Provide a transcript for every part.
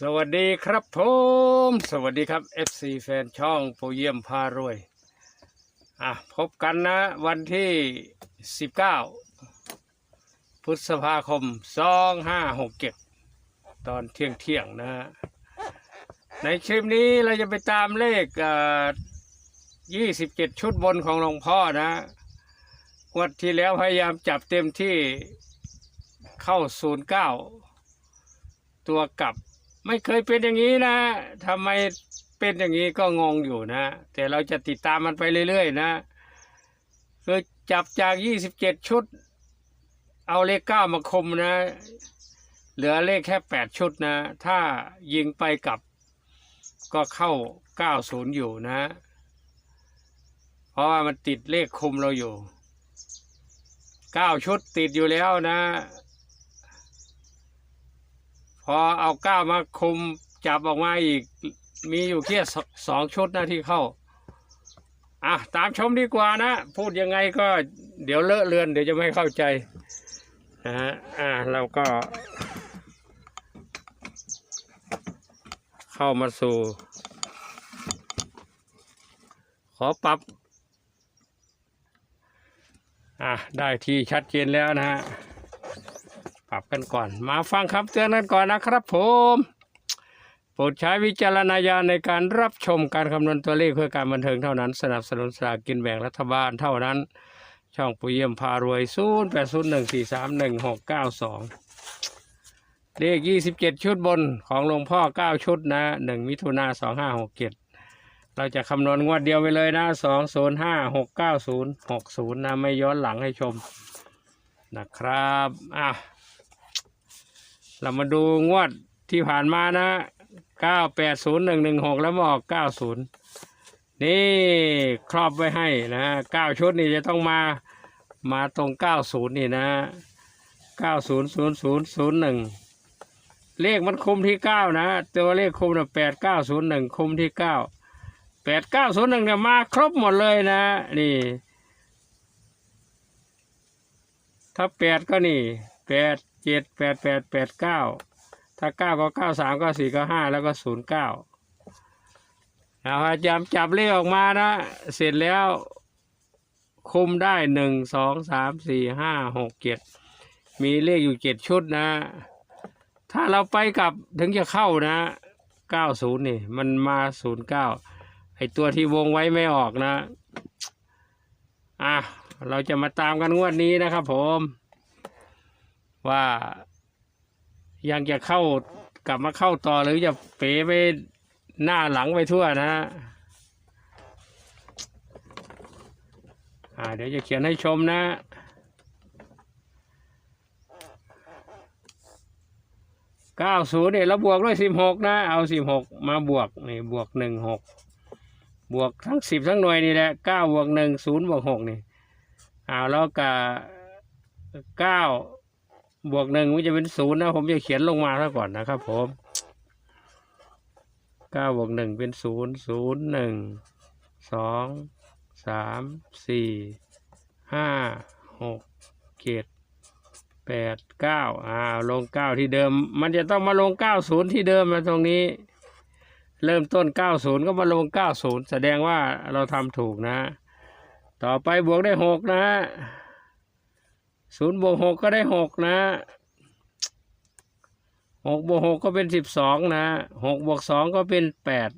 สวัสดีครับผมสวัสดีครับ FC แฟนช่องโปเยี่ยมพารวย อะ พบกันนะ วันที่ 19 พฤษภาคม 2567 ตอนเที่ยงเที่ยงนะฮะ ในคลิปนี้เราจะไปตามเลขอ่อ27 ชุดบนของหลวงพ่อนะงวดที่แล้วพยายามจับเต็มที่เข้า 09 ตัวกลับ ไม่เคยเป็นอย่างนี้นะทำไมเป็นอย่างนี้ก็งงอยู่นะ แต่เราจะติดตามมันไปเรื่อยๆนะคือจับจาก27ชุด เอาเลขเก้ามาคมนะ เหลือเลขแค่8ชุดนะ ถ้ายิงไปกลับก็เข้า90อยู่นะ เพราะว่ามันติดเลขคุมเราอยู่9ชุดติดอยู่แล้วนะ พอเอาก้าวมาคุมจับออกมาอีก มีอยู่แค่สองชุดนะที่เข้า อะ ตามชมดีกว่านะ พูดยังไงก็เดี๋ยวเลอะเลือนเดี๋ยวจะไม่เข้าใจนะฮะอ่าเราก็ เข้ามาสู่ ขอปรับ อะ ได้ที่ชัดเจนแล้วนะฮะ ปรับกันก่อน มาฟังคำเตือนกันก่อนนะครับผมโปรดใช้วิจารณญาณในการรับชมการคำนวณตัวเลขเพื่อการบันเทิงเท่านั้น สนับสนุนสลากกินแบ่งรัฐบาลเท่านั้น ช่องปุยเยี่ยมพารวย0 8 0 1 4 3 1 6 9 2 เลข 27 ชุดบนของหลวงพ่อ 9 ชุดนะ 1 มิถุนา2567เราจะคำนวณงวดเดียวไปเลยนะ205 690 60นะ ไม่ย้อนหลังให้ชมนะครับ อะ เรามาดูงวดที่ผ่านมานะเก้าแปดศูนย์หนึ่งหนึ่งหกแล้วมาออกเก้าศูนย์นี่ครอบไว้ให้นะเก้าชุดนี่จะต้องมามาตรงเก้าศูนย์นี่นะเก้าศูนย์ศูนย์ศูนย์ศูนย์หนึ่งเลขมันคุมที่เก้านะตัวเลขคุมนะแปดเก้าศูนย์หนึ่งคุมที่เก้าแปดเก้าศูนย์หนึ่งเนี่ยมาครบหมดเลยนะ นี่ ถ้าแปดก็นี่แปด เจ็ดแปดแปดแปดเก้าถ้าเก้าก็เก้าสามก็สี่ก็ห้าแล้วก็ศูนย์เก้าเอาพยายามจับเลขออกมานะ เสร็จแล้วคุมได้หนึ่งสองสามสี่ห้าหกเจ็ดมีเลขอยู่เจ็ดชุดนะ ถ้าเราไปกลับถึงจะเข้านะเก้าศูนย์นี่ มันมาศูนย์เก้าไอตัวที่วงไว้ไม่ออกนะ อะ เราจะมาตามกันงวดนี้นะครับผม ว่ายังจะเข้ากลับมาเข้าต่อหรือจะเป๋ไปหน้าหลังไปทั่วนะอ่าเดี๋ยวจะเขียนให้ชมนะ เก้าศูนย์เนี่ยเราบวกด้วยสิบหกนะ เอาสิบหกมาบวกนี่บวกหนึ่งหกบวกทั้งสิบทั้งหน่วยนี่แหละเก้าบวกหนึ่งศูนย์บวกหกนี่เอาแล้วกับเก้า บวกหนึ่งมันจะเป็นศูนย์นะ ผมจะเขียนลงมาซะก่อนนะครับผมเก้าบวกหนึ่งเป็นศูนย์ศูนย์หนึ่งสองสามสี่ห้าหกเจ็ดแปดเก้าอ่าลงเก้าที่เดิม มันจะต้องมาลงเก้าศูนย์ที่เดิมมาตรงนี้ เริ่มต้นเก้าศูนย์ก็มาลงเก้าศูนย์แสดงว่าเราทำถูกนะ ต่อไปบวกได้หกนะ ศูนย์บวกหกก็ได้หกนะหกบวกหกก็เป็นสิบสองนะหกบวกสองก็เป็นแปด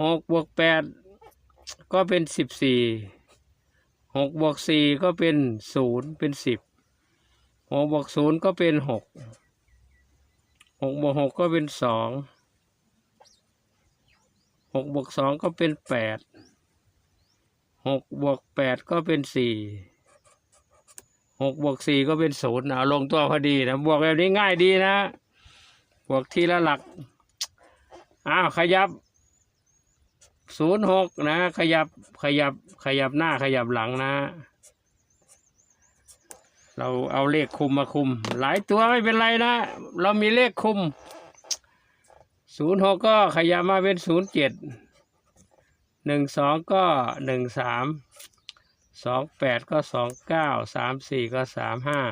หกบวกแปดก็เป็นสิบสี่หกบวกสี่ก็เป็นศูนย์เป็นสิบหกบวกศูนย์ก็เป็นหกหกบวกหกก็เป็นสองหกบวกสองก็เป็นแปดหกบวกแปดก็เป็นสี่ หกบวกสี่ก็เป็นศูนย์เอาลงตัวพอดีนะบวกแบบนี้ง่ายดีนะบวกทีละหลักอ้าวขยับศูนย์หกนะ ขยับขยับขยับหน้าขยับหลังนะ เราเอาเลขคุมมาคุม หลายตัวไม่เป็นไรนะ เรามีเลขคุมศูนย์หกก็ขยับมาเป็นศูนย์เจ็ดหนึ่งสองก็หนึ่งสาม สองแปดก็สองเก้าสามสี่ก็สามห้า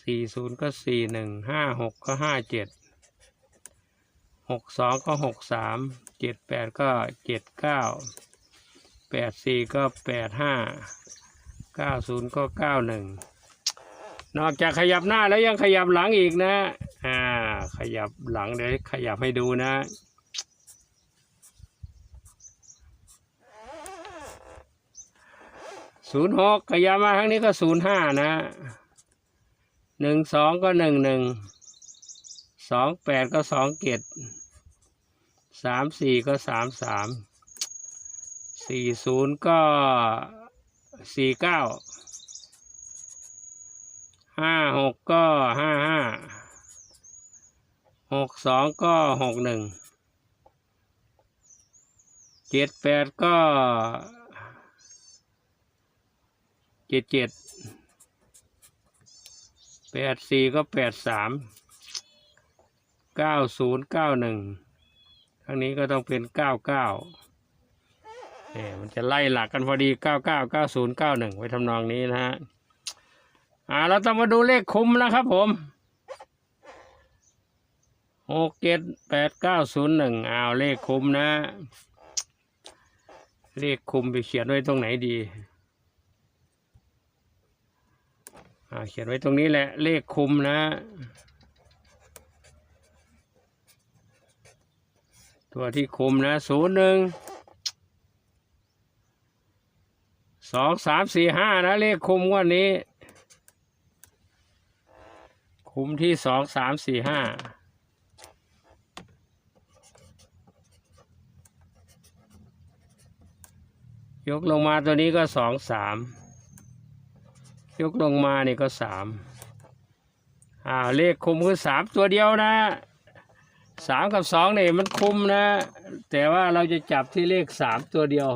สี่ศูนย์ก็สี่หนึ่งห้าหกก็ห้าเจ็ดหกสองก็หกสามเจ็ดแปดก็เจ็ดเก้าแปดสี่ก็แปดห้าเก้าศูนย์ก็เก้าหนึ่งนอกจากขยับหน้าแล้วยังขยับหลังอีกนะ อ่า ขยับหลังเดี๋ยวขยับให้ดูนะ ศูนย์หกขยับมาครั้งนี้ก็ศูนย์ห้านะหนึ่งสองก็หนึ่งหนึ่งสองแปดก็สองเจ็ดสามสี่ก็สามสามสี่ศูนย์ก็สี่เก้าห้าหกก็ห้าห้าหกสองก็หกหนึ่งเจ็ดแปดก็ เจ็ดเจ็ดแปดสี่ก็แปดสามเก้าศูนย์เก้าหนึ่งทั้งนี้ก็ต้องเป็นเก้าเก้าเนี่ยมันจะไล่หลักกันพอดีเก้าเก้าเก้าศูนย์เก้าหนึ่งไว้ทำนองนี้นะฮะอ่าเราต้องมาดูเลขคุ้มนะครับผมหกเจ็ดแปดเก้าศูนย์หนึ่งเอาเลขคุ้มนะ เลขคุ้มไปเขียนไว้ตรงไหนดี อ่า เขียนไว้ตรงนี้แหละเลขคุมนะ ตัวที่คุมนะศูนย์หนึ่งสองสามสี่ห้านะ เลขคุมวันนี้ คุมที่สองสามสี่ห้ายกลงมาตัวนี้ก็สองสาม ยกลงมานี่ก็สามอ่าเลขคุมคือสามตัวเดียวนะสามกับสองนี่มันคุมนะ แต่ว่าเราจะจับที่เลขสามตัวเดียว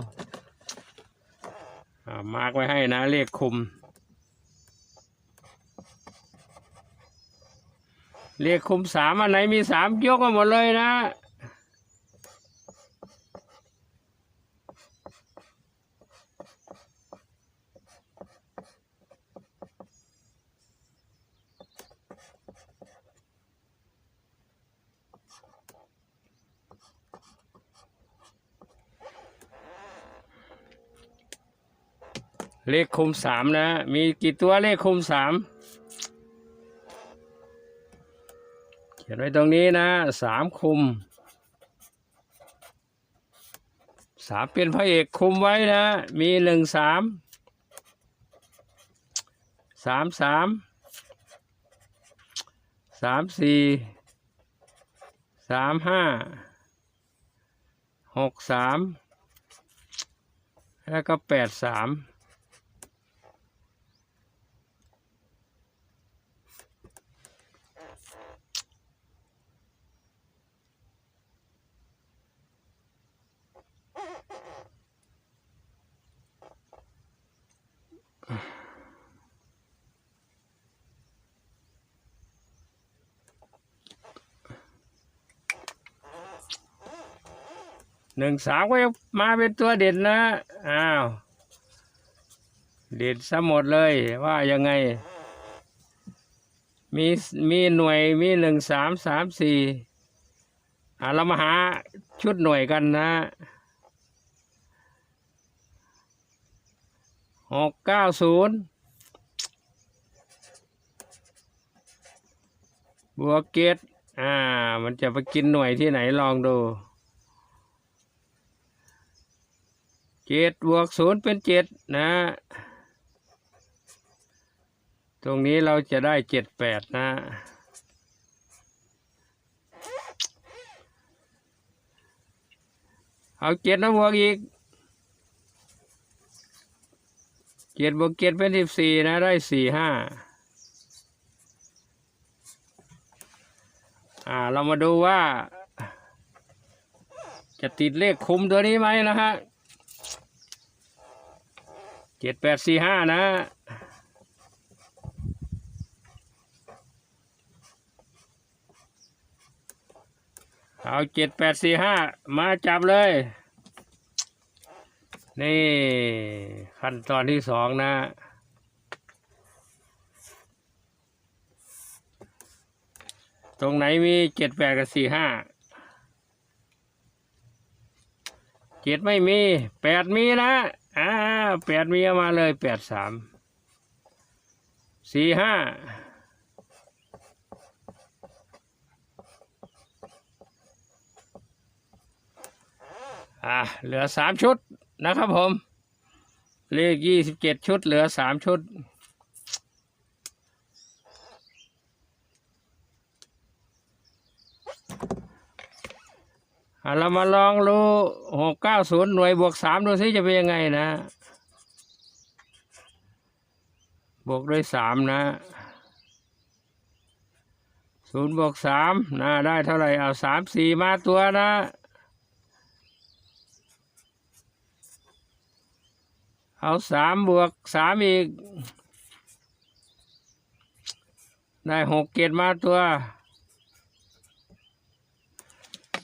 อ่ามาร์กไว้ให้นะ เลขคุม เลขคุมสามอันไหนมีสามยกมาหมดเลยนะ เลขคุมสามนะ มีกี่ตัวเลขคุมสามเขียนไว้ตรงนี้นะสามคุมสามเป็นพระเอกคุมไว้นะ มีหนึ่งสามสามสามสามสี่สามห้าหกสามแล้วก็แปดสาม หนึ่งสามก็ยังมาเป็นตัวเด่นนะอ้าวเด่นซะหมดเลยว่ายังไง มีมีหน่วยมีหนึ่งสามสามสี่อ่าเรามาหาชุดหน่วยกันนะหกเก้าศูนย์บวกเกตอ่า มันจะไปกินหน่วยที่ไหนลองดู เจ็ดบวกศูนย์เป็นเจ็ดนะ ตรงนี้เราจะได้เจ็ดแปดนะเอาเจ็ดนะบวกอีกเจ็ดบวกเจ็ดเป็นสิบสี่นะ ได้สี่ห้าอ่า เรามาดูว่า จะติดเลขคุมตัวนี้ไหมนะฮะ จ็ดแปดสี่ห้านะเอาเจ็ดแปดสี่ห้ามาจับเลย นี่ขั้นตอนที่สองนะ ตรงไหนมีเจ็ดแปดกับสี่ห้าเจ็ดไม่มีแปดมีนะ อ่าแปดมีมาเลยแปดสามสี่ห้าอ่าเหลือสามชุดนะครับผม เลขยี่สิบเจ็ดชุด เหลือสามชุด เรามาลองดูหกเก้าศูนย์หน่วยบวกสามดูซิจะเป็นยังไงนะ บวกด้วยสามนะศูนย์บวกสามนะได้เท่าไหร่เอาสามสี่มาตัวนะเอาสามบวกสามอีก ได้หกเกตมาตัว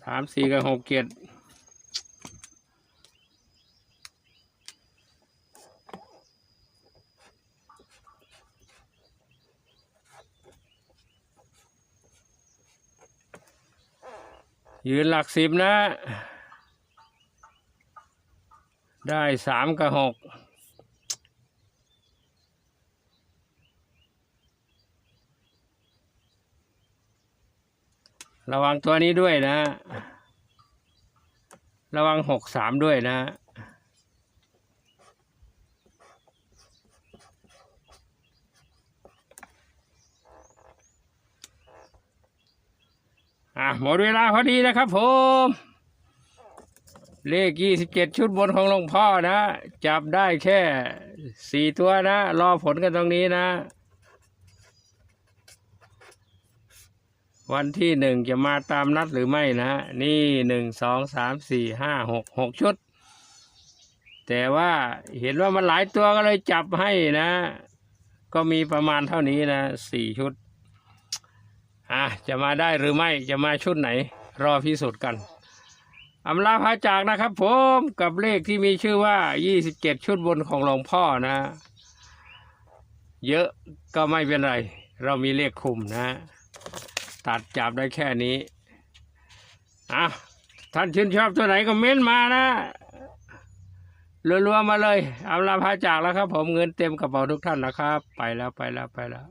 สามสี่กับหกเจ็ดยืนหลักสิบนะ ได้สามกับหก ระวังตัวนี้ด้วยนะ ระวังหกสามด้วยนะอะหมดเวลาพอดีนะครับผม เลขยี่สิบเจ็ดชุดบนของหลวงพ่อนะ จับได้แค่สี่ตัวนะ รอผลกันตรงนี้นะ วันที่หนึ่งจะมาตามนัดหรือไม่นะนี่หนึ่งสองสามสี่ห้าหกหกชุด แต่ว่าเห็นว่ามันหลายตัวก็เลยจับให้นะ ก็มีประมาณเท่านี้นะสี่ชุดอะจะมาได้หรือไม่จะมาชุดไหน รอพิสูจน์กันอำลาพาจากนะครับผมกับเลขที่มีชื่อว่ายี่สิบเจ็ดชุดบนของหลวงพ่อนะ เยอะก็ไม่เป็นไร เรามีเลขคุมนะ ตัดจับได้แค่นี้อะท่านชื่นชอบตัวไหนก็เม้นมานะรัวๆมาเลยเอาลาพาจากแล้วครับ ผมเงินเต็มกระเป๋าทุกท่านนะครับ ไปแล้วไปแล้วไปแล้ว